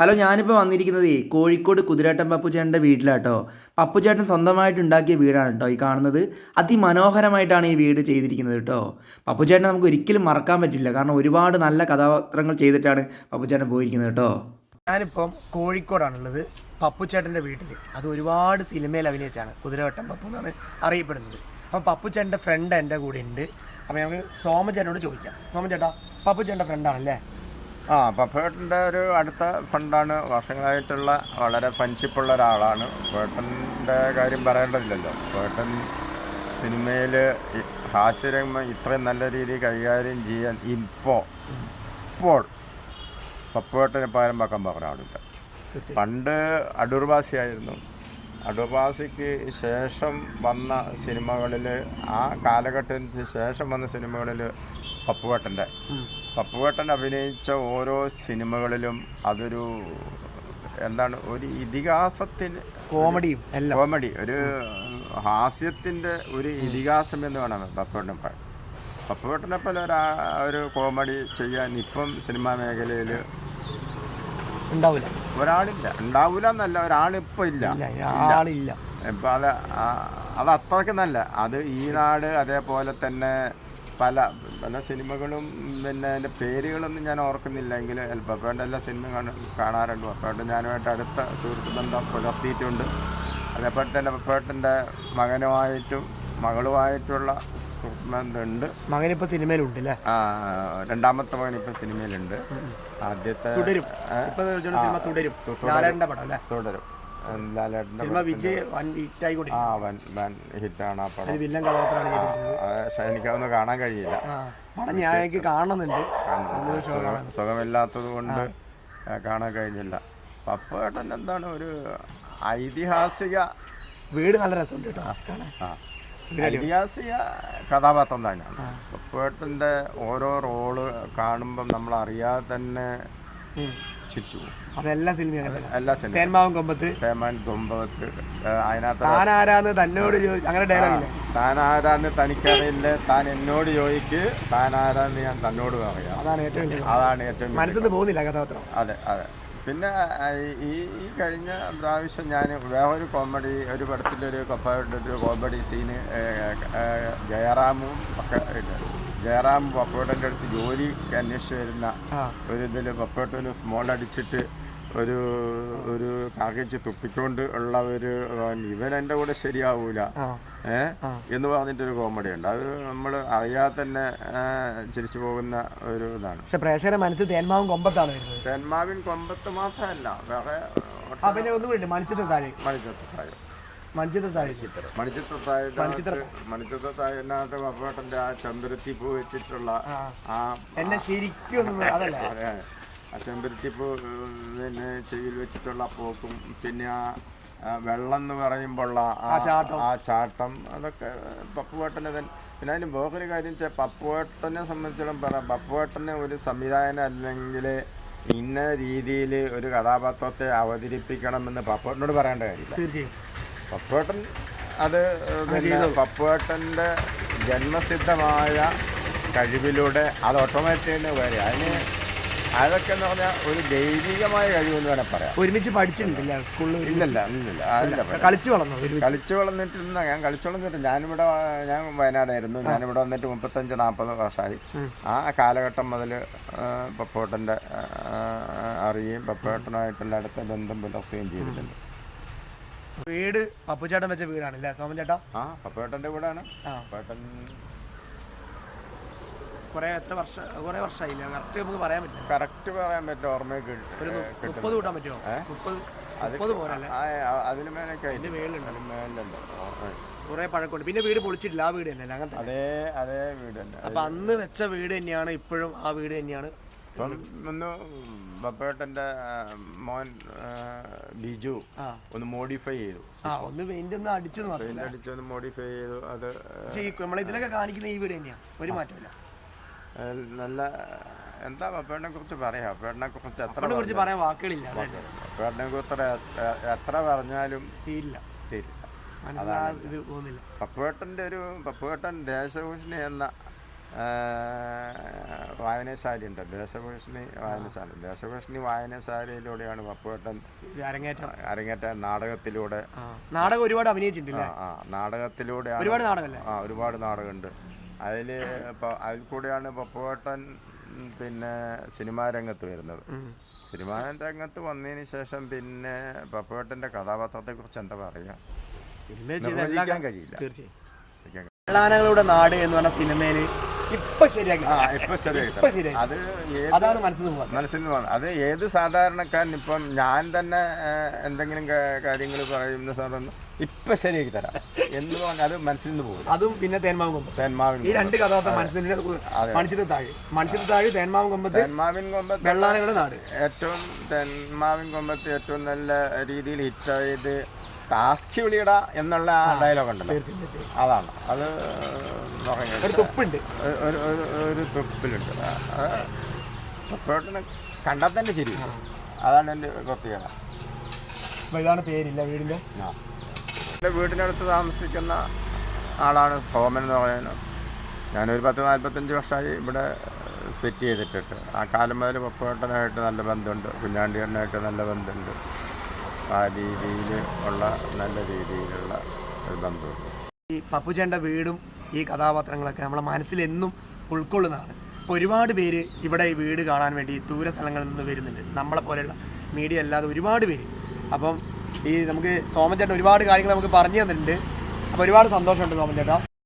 Hello ഞാനിപ്പോൾ വന്നിരിക്കുന്നത് കോഴിക്കോട് കുതിരാട്ടൻ പപ്പുചേട്ടന്റെ വീട്ടിലാട്ടോ. പപ്പുചേട്ടൻ സ്വന്തമായിട്ട് ഉണ്ടാക്കിയ വീടാണ് കേട്ടോ ഈ കാണുന്നത്. അതിമനോഹരമായിട്ടാണ് ഈ വീട് ചെയ്തിരിക്കുന്നത് കേട്ടോ പപ്പുചേട്ടനെ നമുക്ക് ഒരിക്കലും മറക്കാൻ പറ്റില്ല. കാരണം ഒരുപാട് നല്ല കഥാപാത്രങ്ങൾ ചെയ്തിട്ടാണ് പപ്പുചേട്ടൻ പോയിരിക്കുന്നത് കേട്ടോ ഞാനിപ്പം കോഴിക്കോടാണുള്ളത്. പപ്പുചേട്ടന്റെ വീട്ടിൽ അത് ഒരുപാട് സിനിമയിൽ അഭിനയിച്ചാണ് കുതിരവട്ടം പപ്പു എന്നാണ് അറിയപ്പെടുന്നത്. അപ്പോൾ പപ്പുചേട്ടന്റെ ഫ്രണ്ട് എന്റെ കൂടെ ഉണ്ട്. അപ്പോൾ ഞങ്ങൾക്ക് സോമചേട്ടനോട് ചോദിക്കാം. സോമചേട്ടാ പപ്പുചേട്ടന്റെ ഫ്രണ്ടാണല്ലേ ആ പപ്പേട്ടന്റെ ഒരു അടുത്ത ഫണ്ടാണ് വർഷങ്ങളായിട്ടുള്ള വളരെ ഫ്രണ്ട്ഷിപ്പുള്ള ഒരാളാണ്. പേട്ടന്റെ കാര്യം പറയേണ്ടതില്ലല്ലോ. പേട്ടൻ സിനിമയിൽ ഹാസ്യരംഗം ഇത്രയും നല്ല രീതിയിൽ കൈകാര്യം ചെയ്യാൻ ഇപ്പോൾ ഇപ്പോൾ പപ്പേട്ടന് പകരം വെക്കാൻ പറഞ്ഞ ആളില്ല പണ്ട് അടൂർവാസിയായിരുന്നു. അടൂർവാസിക്ക് ശേഷം വന്ന സിനിമകളിൽ ആ കാലഘട്ടത്തിന് ശേഷം വന്ന സിനിമകളിൽ പപ്പുവേട്ടന്റെ പപ്പുവേട്ടൻ അഭിനയിച്ച ഓരോ സിനിമകളിലും അതൊരു എന്താണ് ഒരു ഇതിഹാസത്തിന് കോമഡിയും കോമഡി ഒരു ഹാസ്യത്തിന്റെ ഒരു ഇതിഹാസം എന്ന് വേണം പപ്പുവേട്ടൻ പറയാൻ പപ്പുവേട്ടനെ പോലെ ഒരു ഒരു കോമഡി ചെയ്യാൻ ഇപ്പം സിനിമാ മേഖലയിൽ ഉണ്ടാവില്ല. ഒരാളില്ല. ഉണ്ടാവില്ല എന്നല്ല ഒരാളിപ്പോൾ ഇല്ല. ഇല്ല ആളില്ല. ഇപ്പം അത് അത് അത്രയ്ക്ക് നല്ല. അത് ഈ നാട് അതേപോലെ തന്നെ പല പല സിനിമകളും പിന്നെ അതിന്റെ പേരുകളൊന്നും ഞാൻ ഓർക്കുന്നില്ലെങ്കിൽ പപ്പേന്റെ എല്ലാ സിനിമയും കാണ കാണാറുണ്ട്. പപ്പേട്ടൻ ഞാനുമായിട്ട് അടുത്ത സുഹൃത്ത് ബന്ധം പുലർത്തിയിട്ടുണ്ട്. അതേപോലെ തന്നെ പപ്പേട്ടന്റെ മകനുമായിട്ടും മകളുമായിട്ടുള്ള സുഹൃത്ത് ബന്ധമുണ്ട്. മകനിപ്പോൾ സിനിമയിലുണ്ട് അല്ലേ ആ, രണ്ടാമത്തെ മകൻ ഇപ്പോൾ സിനിമയിലുണ്ട് ആദ്യത്തെ തുടരും. തുടരും. തുടരും. സിനിമ വിജയ് വൻ ആ ഹിറ്റായിക്കൊണ്ടിരിക്കും വൻ വൻ ഹിറ്റാണ് ആ പടം. അതിൽ വില്ലൻ കഥാപാത്രമാണ് പക്ഷേ എനിക്കതൊന്നും കാണാൻ കഴിയില്ല. പടം ഞാൻ എനിക്ക് കാണുന്നുണ്ട്. സുഖമില്ലാത്തത് കൊണ്ട് കാണാൻ കഴിഞ്ഞില്ല. പപ്പേട്ടൻ എന്താണ് ഒരു ഐതിഹാസിക വീട് നല്ല രസമുണ്ട് കേട്ടോ. ഐതിഹാസിക കഥാപാത്രം തന്നെയാണ്. പപ്പേട്ടന്റെ ഓരോ റോൾ കാണുമ്പം നമ്മൾ അറിയാതെ തന്നെ ചിരിച്ചു പോകും. അതെല്ലാ സിനിമയും. എല്ലാ സിനിമ തേന്മാവൻ കൊമ്പത്ത്. തേമാൻ കൊമ്പത്ത് അതിനകത്ത് താൻ ആരാന്ന് തന്നോട് ചോദിച്ചു അങ്ങനെ ഡയലോഗ് ആരാന്ന് തനിക്കറിയില്ല. താൻ എന്നോട് ചോദിക്ക്. താൻ ആരാന്ന് ഞാൻ തന്നോട് പറയാം. അതാണ് ഏറ്റവും അതാണ് ഏറ്റവും മനസ്സിൽ പോകുന്നില്ല കഥാപാത്രം അതെ അതെ. പിന്നെ ഈ ഈ കഴിഞ്ഞ പ്രാവശ്യം ഞാൻ ഒരു കോമഡി ഒരു പടത്തിലൊരു കപ്പയുടെ ഒരു കോമഡി സീന് ജയറാമും ഒക്കെ ഇല്ല. ജയറാം പപ്പേട്ടന്റെ അടുത്ത് ജോലി അന്വേഷിച്ച് വരുന്ന ഒരു ഇതിൽ പപ്പേട്ടന് സ്മോൾ അടിച്ചിട്ട് ഒരു ഒരു കാക്കച്ച് തുപ്പിക്കൊണ്ട് ഉള്ള ഒരു ഇവൻ എന്റെ കൂടെ ശരിയാവൂല. ഏ. എന്ന് പറഞ്ഞിട്ടൊരു കോമഡി ഉണ്ട്. അത് നമ്മൾ അറിയാതെ തന്നെ ചിരിച്ചു പോകുന്ന ഒരു ഇതാണ്. പക്ഷെ പ്രേക്ഷകരെ മനസ്സിൽ തേന്മാവും കൊമ്പത്താണ് തേന്മാവിൻ കൊമ്പത്ത് മാത്രമല്ല വേറെ മനസ്സിൽ പിന്നെ ഒന്നും താഴെ മണിച്ചിത്രത്താഴ് താഴെ. മണിച്ചിത്രത്താഴിനകത്ത് പപ്പേട്ടന്റെ ആ ചെമ്പരത്തി പൂ വെച്ചിട്ടുള്ള ആ. ആ എന്നെ ശരിക്കും അതല്ല. അതെ. ആ ചെമ്പരത്തിപ്പൂ പിന്നെ ചെവിയിൽ വെച്ചിട്ടുള്ള പോക്കും പിന്നെ ആ വെള്ളം എന്ന് പറയുമ്പോൾ ആ ചാട്ടം. ആ ചാട്ടം അതൊക്കെ പപ്പുവേട്ടനെ തന്നെ. പിന്നെ അതിന് വേറൊരു കാര്യം വെച്ചാൽ പപ്പുവേട്ടനെ സംബന്ധിച്ചിടത്തോളം പറയാം പപ്പുവേട്ടനെ ഒരു സംവിധായകൻ അല്ലെങ്കിൽ ഇന്ന രീതിയിൽ ഒരു കഥാപാത്രത്തെ അവതരിപ്പിക്കണമെന്ന് പപ്പുവേട്ടനോട് പറയേണ്ട കാര്യമില്ല. തീർച്ചയായും. പപ്പുവേട്ടൻ അത് പപ്പുവേട്ടന്റെ ജന്മസിദ്ധമായ കഴിവിലൂടെ അത് ഓട്ടോമാറ്റിക് വരും. അതിന് അതൊക്കെ എന്ന് പറഞ്ഞാൽ ഒരു ദൈവികമായ കഴിവെന്ന് വേണേൽ പറയാം. ഒരുമിച്ച് പഠിച്ചിട്ടുണ്ടല്ലേ സ്കൂളിൽ ഇല്ലല്ല ഇല്ലില്ല അതില്ല. കളിച്ചു വളർന്നു കളിച്ചു വളർന്നിട്ടിരുന്ന ഞാൻ കളിച്ചു വളർന്നിട്ട് ഞാനിവിടെ ഞാൻ വയനാടായിരുന്നു. ഞാനിവിടെ വന്നിട്ട് മുപ്പത്തഞ്ച് നാൽപ്പത് വർഷമായി. ആ. കാലഘട്ടം മുതൽ പപ്പോട്ടന്റെ അറിയുകയും പപ്പോട്ടനായിട്ടുള്ള അടുത്ത ബന്ധം പുലർത്തുകയും ചെയ്തിട്ടുണ്ട്. വീട് പപ്പുചേട്ടൻ വെച്ച വീടാണ് അല്ലേ സോമൻ ചേട്ടാ ആ പപ്പേട്ടന്റെ വീടാണ്. ആ. പപ്പോട്ടൻ കുറെ എത്ര വർഷം കുറെ വർഷമായില്ല കറക്റ്റ് നമുക്ക് പറയാൻ പറ്റില്ല. കറക്റ്റ് പറയാൻ പറ്റില്ല ഓർമ്മയ്ക്ക് ഒരു നു- മുപ്പത് കൂട്ടാൻ പറ്റുമോ? മുപ്പത് മുപ്പത് പോരല്ലേ? അതിന് മേലൊക്കെ അതിന്റെ മേളിലുണ്ട് അതിന് മേലുണ്ട്. ഓർമ്മ കുറെ പഴക്കമുണ്ട്. പിന്നെ വീട് പൊളിച്ചിട്ടില്ല. ആ വീട് തന്നെയല്ലേ? അങ്ങനത്തെ അതേ അതേ വീട് തന്നെ. അപ്പൊ അന്ന് വെച്ച വീട് തന്നെയാണ് ഇപ്പോഴും ആ വീട് തന്നെയാണ് ഇപ്പം ഒന്ന് ബപ്പേട്ടന്റെ മോൻ ബിജു ഒന്ന് മോഡിഫൈ ചെയ്തു. ഒന്ന് പെയിന്റ് ഒന്ന് അടിച്ചു പെയിന്റ് അടിച്ചൊന്ന് മോഡിഫൈ ചെയ്തു അത് ഈ ഇതിലൊക്കെ കാണിക്കുന്ന ഈ വീട് തന്നെയാണ് ഒരു മാറ്റമില്ല നല്ല എന്താ ബപ്പേട്ടനെ കുറിച്ച് പറയാം? ബപ്പേട്ടനെ കുറിച്ച് എത്ര കുറിച്ച് പറയാൻ വാക്കുകളില്ല ബപ്പേട്ടനെ കുറിച്ച് എത്ര പറഞ്ഞാലും തീരില്ല. തീരില്ല. ഇത് പോകുന്നില്ല. പപ്പുവേട്ടന്റെ ഒരു പപ്പുവേട്ടൻ ദേശഭൂഷണി എന്ന ആ, വായനശാല ഉണ്ട് ദേശഭൂഷണി വായനശാല ദേശഭൂഷണി വായനശാലയിലൂടെയാണ് പപ്പുവേട്ടൻ അരങ്ങേറ്റം. അരങ്ങേറ്റ നാടകത്തിലൂടെ നാടകം ഒരുപാട് അഭിനയിച്ചിട്ടുണ്ട് ആ നാടകത്തിലൂടെ ഒരുപാട് നാടകമല്ലേ? ആ ഒരുപാട് നാടകമുണ്ട്. അതിൽ ഇപ്പോൾ അതിൽ കൂടെയാണ് പപ്പുവേട്ടൻ പിന്നെ സിനിമാ രംഗത്ത് വരുന്നത്. സിനിമാ രംഗത്ത് വന്നതിന് ശേഷം പിന്നെ പപ്പുവേട്ടന്റെ കഥാപാത്രത്തെക്കുറിച്ച് എന്താ പറയാ സിനിമ കഴിയില്ല. തീർച്ചയായും. നാട് എന്ന് പറഞ്ഞ സിനിമയിൽ ഇപ്പൊ ശരിയാക്കി. ആ ഇപ്പൊ ശരിയായി ഇപ്പൊ ശരിയായി. അത് ഏത് അതാണ് മനസ്സിൽ നിന്ന് പോകുന്നത് മനസ്സിൽ നിന്ന് അത് ഏത് സാധാരണക്കാരൻ ഇപ്പം ഞാൻ തന്നെ ഏഹ്, എന്തെങ്കിലും കാര്യങ്ങൾ പറയുന്ന സാധനം ഇപ്പൊ ശരിയാക്കി തരാം. എന്ന് പറഞ്ഞാൽ അത് മനസ്സിൽ നിന്ന് പോകും. അതും പിന്നെ തേന്മാവ് കൊമ്പ്. തേന്മാവിൻ ഈ രണ്ട് കഥാപാത്രം മനസ്സിൽ അതെ. താഴെ. മണിച്ചത് താഴെ തേന്മാവ് തേന്മാവും കൊമ്പത്ത് തേന്മാവിൻ കൊമ്പത്ത് വെള്ളാനകളുടെ നാട്. ഏറ്റവും തേന്മാവിൻ കൊമ്പത്ത് ഏറ്റവും നല്ല രീതിയിൽ ഹിറ്റായത് ടാസ്ക് വിളിയട എന്നുള്ള ആ ഡയലോഗ് ഉണ്ടല്ലോ. അതാണ്. അത് ഒരു തുപ്പുണ്ട്. ഒരു- തുപ്പിലുണ്ട്. തുപ്പോട്ടിന് കണ്ടാൽ തന്നെ ശരി. അതാണ് എന്റെ പ്രത്യേകത. ഇതാണ് പേരില്ല വീടിന്റെ? ആ. എന്റെ വീടിനടുത്ത് താമസിക്കുന്ന ആളാണ് സോമൻ എന്ന് പറയുന്നത്. ഞാനൊരു പത്ത് നാൽപ്പത്തഞ്ച് വർഷമായി ഇവിടെ സെറ്റ് ചെയ്തിട്ടിട്ട്. ആ കാലം മുതൽ പപ്പുവേട്ടനായിട്ട് നല്ല ബന്ധമുണ്ട്. കുഞ്ഞാണ്ടിയേട്ടനായിട്ട് നല്ല ബന്ധമുണ്ട്. ആ രീതിയിൽ ഉള്ള നല്ല രീതിയിലുള്ള ഒരു ബന്ധമുണ്ട്. ഈ പപ്പുചേന്റെ വീടും ഈ കഥാപാത്രങ്ങളൊക്കെ നമ്മളെ മനസ്സിൽ എന്നും ഉൾക്കൊള്ളുന്നതാണ്. അപ്പോൾ ഒരുപാട് പേര് ഇവിടെ ഈ വീട് കാണാൻ വേണ്ടി ദൂര സ്ഥലങ്ങളിൽ നിന്ന് വരുന്നുണ്ട്. നമ്മളെ പോലെയുള്ള മീഡിയ അല്ലാതെ ഒരുപാട് പേര്. അപ്പം ഈ നമുക്ക് സോമൻ ചേട്ടൻ ഒരുപാട് കാര്യങ്ങൾ നമുക്ക് പറഞ്ഞു തന്നിട്ടുണ്ട്. അപ്പോൾ ഒരുപാട് സന്തോഷമുണ്ട് സോമൻ ചേട്ടാ.